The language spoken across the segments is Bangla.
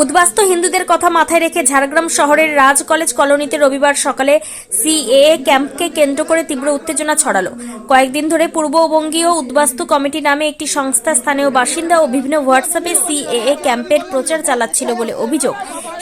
উদ্বাস্তু হিন্দুদের কথা মাথায় রেখে ঝাড়গ্রাম শহরের রাজ কলেজ কলোনিতে রবিবার সকালে সিএ ক্যাম্পকে কেন্দ্র করে তীব্র উত্তেজনা ছড়ালো। কয়েকদিন ধরে পূর্ববঙ্গীয় উদ্বাস্তু কমিটি নামে একটি সংস্থা স্থানীয় বাসিন্দা ও বিভিন্ন হোয়াটসঅ্যাপে সিএএ ক্যাম্পের প্রচার চালাচ্ছিল বলে অভিযোগ।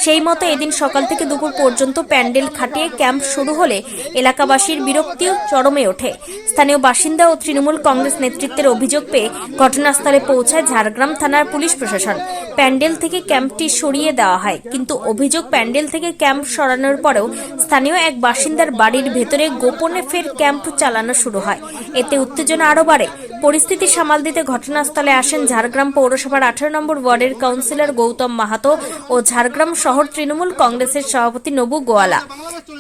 সেই মতো এদিন সকাল থেকে দুপুর পর্যন্ত প্যান্ডেল খাটিয়ে ক্যাম্প শুরু হলে এলাকাবাসীর বিরক্তিও চরমে ওঠে। স্থানীয় বাসিন্দা ও তৃণমূল কংগ্রেস নেতৃত্বের অভিযোগ পেয়ে ঘটনাস্থলে পৌঁছায় ঝাড়গ্রাম থানার পুলিশ প্রশাসন। প্যান্ডেল থেকে ক্যাম্পটি সরিয়ে দেওয়া হয়, কিন্তু অভিযোগ প্যান্ডেল থেকে ক্যাম্প সরানোর পরেও স্থানীয় এক বাসিন্দার বাড়ির ভেতরে গোপনে ফের ক্যাম্প চালানো শুরু হয়। এতে উত্তেজনা আরও বাড়ে। পরিস্থিতি সামাল দিতে ঘটনাস্থলে আসেন ঝাড়গ্রাম পৌরসভার আঠারো নম্বর ওয়ার্ডের কাউন্সিলর গৌতম মাহাতো ও ঝাড়গ্রাম শহর তৃণমূল কংগ্রেসের সভাপতি নবু গোয়ালা।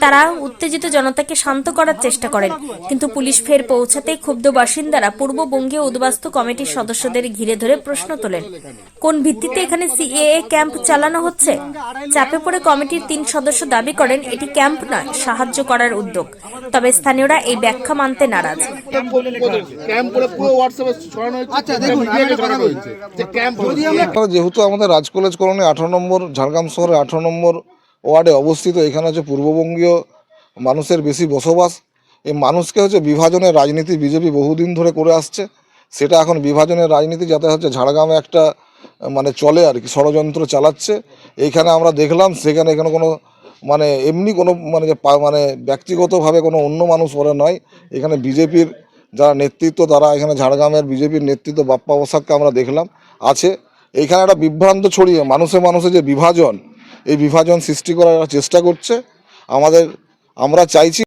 তারা উত্তেজিত জনতাকে শান্ত করার চেষ্টা করেন, কিন্তু পুলিশ ফের পৌঁছাতে ক্ষুব্ধ বাসিন্দারা পূর্ববঙ্গীয় উদ্বাস্তু কমিটির সদস্যদের ঘিরে ধরে প্রশ্ন তোলেন, কোন ভিত্তিতে এখানে সিএএ ক্যাম্প চালানো হচ্ছে? চাপে পড়ে কমিটির তিন সদস্য দাবি করেন, এটি ক্যাম্প নয়, সাহায্য করার উদ্যোগ। তবে স্থানীয়রা এই ব্যাখ্যা মানতে নারাজ। ক্যাম্প পুরো আচ্ছা, যেহেতু আমাদের রাজ কলেজ কলোনি আঠারো নম্বর ঝাড়গ্রাম শহরে আঠারো নম্বর ওয়ার্ডে অবস্থিত এখানে হচ্ছে পূর্ববঙ্গীয় মানুষের বেশি বসবাস। এই মানুষকে হচ্ছে বিভাজনের রাজনীতি বিজেপি বহুদিন ধরে করে আসছে। সেটা এখন বিভাজনের রাজনীতি যাতে হচ্ছে ঝাড়গ্রামে একটা মানে চলে আর কি ষড়যন্ত্র চালাচ্ছে। এইখানে আমরা দেখলাম সেখানে এখানে কোনো মানে এমনি কোনো মানে যে পা- মানে ব্যক্তিগতভাবে কোনো অন্য মানুষ ওরা নয়। এখানে বিজেপির যারা নেতৃত্ব, তারা এখানে ঝাড়গ্রামের বিজেপির নেতৃত্ব, বাপ্পা বসাককে আমরা দেখলাম, আছে। এইখানে একটা বিভ্রান্ত ছড়িয়ে, মানুষে মানুষে যে বিভাজন, এই বিভাজন সৃষ্টি করার চেষ্টা করছে। আমাদের, আমরা চাইছি